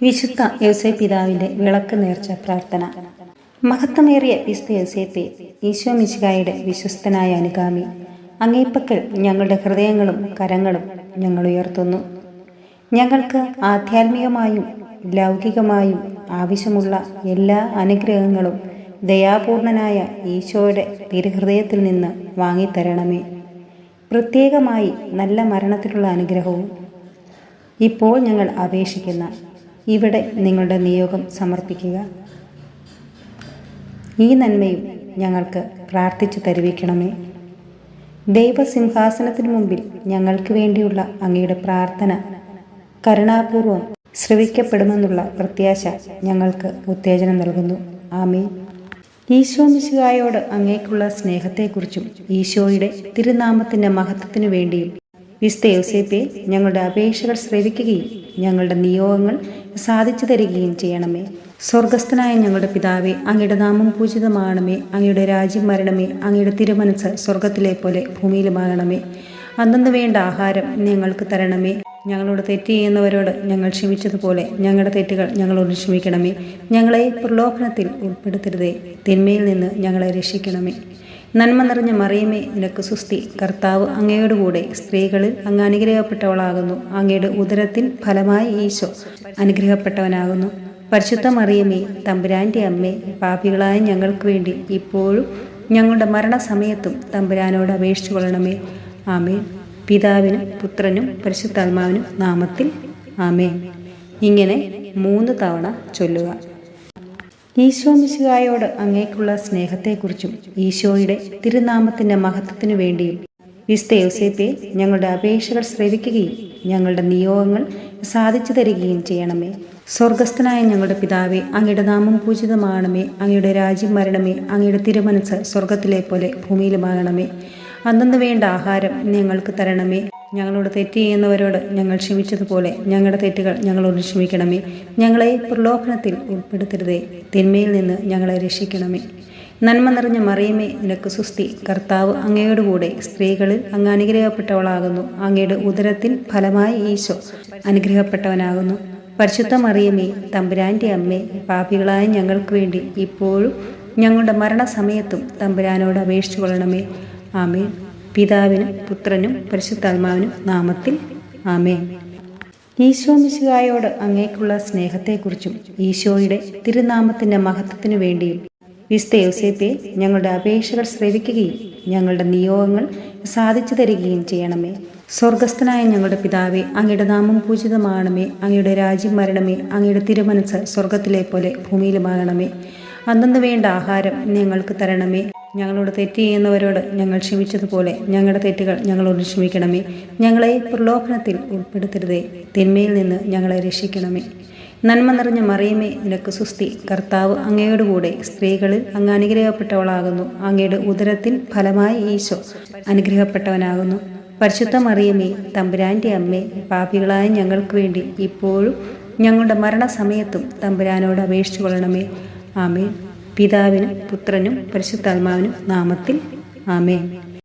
വിശുദ്ധ യോസൈ പിതാവിന്റെ വിളക്ക് നേർച്ച പ്രാർത്ഥന. മഹത്വമേറിയ വിശുദ്ധ യോസേപ്പെ ഈശോ മിശികായുടെ വിശ്വസ്തനായ അനുഗാമി. അങ്ങേപ്പക്കൽ ഞങ്ങളുടെ ഹൃദയങ്ങളും കരങ്ങളും ഞങ്ങൾ ഉയർത്തുന്നു. ഞങ്ങൾക്ക് ആധ്യാത്മികമായും ലൗകികമായും ആവശ്യമുള്ള എല്ലാ അനുഗ്രഹങ്ങളും ദയാപൂർണനായ ഈശോയുടെ തിരുഹൃദയത്തിൽ നിന്ന് വാങ്ങിത്തരണമേ. പ്രത്യേകമായി നല്ല മരണത്തിലുള്ള അനുഗ്രഹവും ഇപ്പോൾ ഞങ്ങൾ അപേക്ഷിക്കുന്ന ഇവിടെ നിങ്ങളുടെ നിയോഗം സമർപ്പിക്കുക. ഈ നന്മയും ഞങ്ങൾക്ക് പ്രാർത്ഥിച്ചു തരുവിക്കണമേ. ദൈവസിംഹാസനത്തിനു മുമ്പിൽ ഞങ്ങൾക്ക് വേണ്ടിയുള്ള അങ്ങയുടെ പ്രാർത്ഥന കരുണാപൂർവം ശ്രവിക്കപ്പെടുമെന്നുള്ള പ്രത്യാശ ഞങ്ങൾക്ക് ഉത്തേജനം നൽകുന്നു. ആമേ ഈശോ മിശുകായോട് അങ്ങേക്കുള്ള സ്നേഹത്തെക്കുറിച്ചും ഈശോയുടെ തിരുനാമത്തിന്റെ മഹത്വത്തിനു വേണ്ടിയും വിസ്ത യോസേപ്പെ ഞങ്ങളുടെ അപേക്ഷകൾ ശ്രവിക്കുകയും ഞങ്ങളുടെ നിയോഗങ്ങൾ സാധിച്ചു തരികയും ചെയ്യണമേ. സ്വർഗസ്ഥനായ ഞങ്ങളുടെ പിതാവേ അങ്ങയുടെ നാമം പൂജിതമാകണമേ അങ്ങയുടെ രാജ്യം മരണമേ. അങ്ങയുടെ തിരുമനസ് സ്വർഗത്തിലെ പോലെ ഭൂമിയിലുമാകണമേ. അന്നു വേണ്ട ആഹാരം ഞങ്ങൾക്ക് തരണമേ. ഞങ്ങളോട് തെറ്റ് ചെയ്യുന്നവരോട് ഞങ്ങൾ ക്ഷമിച്ചതുപോലെ ഞങ്ങളുടെ തെറ്റുകൾ ഞങ്ങളോട് ക്ഷമിക്കണമേ. ഞങ്ങളെ പ്രലോഭനത്തിൽ ഉൾപ്പെടുത്തരുതേ. തിന്മയിൽ നിന്ന് ഞങ്ങളെ രക്ഷിക്കണമേ. നന്മ നിറഞ്ഞ മറിയമേ നിനക്ക് സുസ്തി കർത്താവ് അങ്ങയോടുകൂടെ സ്ത്രീകളിൽ അങ്ങ് അനുഗ്രഹപ്പെട്ടവളാകുന്നു അങ്ങയുടെ ഉദരത്തിൽ ഫലമായി ഈശോ അനുഗ്രഹപ്പെട്ടവനാകുന്നു. പരിശുദ്ധ മറിയമേ തമ്പുരാന്റെ അമ്മേ പാപികളായ ഞങ്ങൾക്ക് വേണ്ടി ഇപ്പോഴും ഞങ്ങളുടെ മരണസമയത്തും തമ്പുരാനോട് അപേക്ഷിച്ചു കൊള്ളണമേ. ആമേ പിതാവിനും പുത്രനും പരിശുദ്ധാത്മാവിനും നാമത്തിൽ ആമേ ഇങ്ങനെ മൂന്ന് തവണ ചൊല്ലുക. ഈശോ മിശിഹായോട് അങ്ങേക്കുള്ള സ്നേഹത്തെക്കുറിച്ചും ഈശോയുടെ തിരുനാമത്തിന്റെ മഹത്വത്തിനു വേണ്ടിയും വിസ്ത യോസേപ്പെ ഞങ്ങളുടെ അപേക്ഷകൾ ശ്രവിക്കുകയും ഞങ്ങളുടെ നിയോഗങ്ങൾ സാധിച്ചു തരികയും ചെയ്യണമേ. സ്വർഗസ്ഥനായ ഞങ്ങളുടെ പിതാവേ അങ്ങയുടെ നാമം പൂജിതമാകണമേ. അങ്ങയുടെ രാജ്യം മരണമേ അങ്ങയുടെ തിരുമനസ് സ്വർഗത്തിലെ പോലെ ഭൂമിയിലുമാകണമേ. അന്നു വേണ്ട ആഹാരം ഞങ്ങൾക്ക് തരണമേ. ഞങ്ങളോട് തെറ്റ് ചെയ്യുന്നവരോട് ഞങ്ങൾ ക്ഷമിച്ചതുപോലെ ഞങ്ങളുടെ തെറ്റുകൾ ഞങ്ങളോട് ക്ഷമിക്കണമേ. ഞങ്ങളെ പ്രലോഭനത്തിൽ ഉൾപ്പെടുത്തരുതേ. തിന്മയിൽ നിന്ന് ഞങ്ങളെ രക്ഷിക്കണമേ. നന്മ നിറഞ്ഞ മറിയമേ നിനക്ക് സുസ്തി കർത്താവ് അങ്ങയോടുകൂടെ സ്ത്രീകളിൽ അങ്ങ് അനുഗ്രഹപ്പെട്ടവളാകുന്നു. അങ്ങയുടെ ഉദരത്തിൽ ഫലമായി ഈശോ അനുഗ്രഹപ്പെട്ടവനാകുന്നു. പരിശുദ്ധ മറിയമേ തമ്പുരാന്റെ അമ്മേ പാപികളായ ഞങ്ങൾക്ക് വേണ്ടി ഇപ്പോഴും ഞങ്ങളുടെ മരണസമയത്തും തമ്പുരാനോട് അപേക്ഷിച്ചു കൊള്ളണമേ ആമേൻ. പിതാവിനും പുത്രനും പരിശുദ്ധാത്മാവിനും നാമത്തിൽ ആമേൻ. ഈശോ മിശുകായോട് അങ്ങേക്കുള്ള സ്നേഹത്തെക്കുറിച്ചും ഈശോയുടെ തിരുനാമത്തിന്റെ മഹത്വത്തിനു വേണ്ടിയും വിസ്ത ഞങ്ങളുടെ അപേക്ഷകൾ ശ്രവിക്കുകയും ഞങ്ങളുടെ നിയോഗങ്ങൾ സാധിച്ചു തരികയും ചെയ്യണമേ. സ്വർഗസ്ഥനായ ഞങ്ങളുടെ പിതാവേ അങ്ങയുടെ നാമം പൂജിതമാകണമേ. അങ്ങയുടെ രാജ്യം മരണമേ അങ്ങയുടെ തിരുമനസ് സ്വർഗത്തിലെ പോലെ ഭൂമിയിലുമാകണമേ. അന്നു വേണ്ട ആഹാരം ഞങ്ങൾക്ക് തരണമേ. ഞങ്ങളോട് തെറ്റ് ചെയ്യുന്നവരോട് ഞങ്ങൾ ക്ഷമിച്ചതുപോലെ ഞങ്ങളുടെ തെറ്റുകൾ ഞങ്ങളോട് ക്ഷമിക്കണമേ. ഞങ്ങളെ പ്രലോഭനത്തിൽ ഉൾപ്പെടുത്തരുതേ. തിന്മയിൽ നിന്ന് ഞങ്ങളെ രക്ഷിക്കണമേ. നന്മ നിറഞ്ഞ മറിയമേ നിനക്ക് സുസ്തി കർത്താവ് അങ്ങയോടുകൂടെ സ്ത്രീകളിൽ അങ്ങ് അനുഗ്രഹപ്പെട്ടവളാകുന്നു. അങ്ങയുടെ ഉദരത്തിൽ ഫലമായി ഈശോ അനുഗ്രഹപ്പെട്ടവനാകുന്നു. പരിശുദ്ധ മറിയമേ തമ്പുരാന്റെ അമ്മേ പാപികളായ ഞങ്ങൾക്ക് വേണ്ടി ഇപ്പോഴും ഞങ്ങളുടെ മരണസമയത്തും തമ്പുരാനോട് അപേക്ഷിച്ചു കൊള്ളണമേ ആമേ പിതാവിനും പുത്രനും പരിശുദ്ധാത്മാവിനും നാമത്തിൽ ആമേ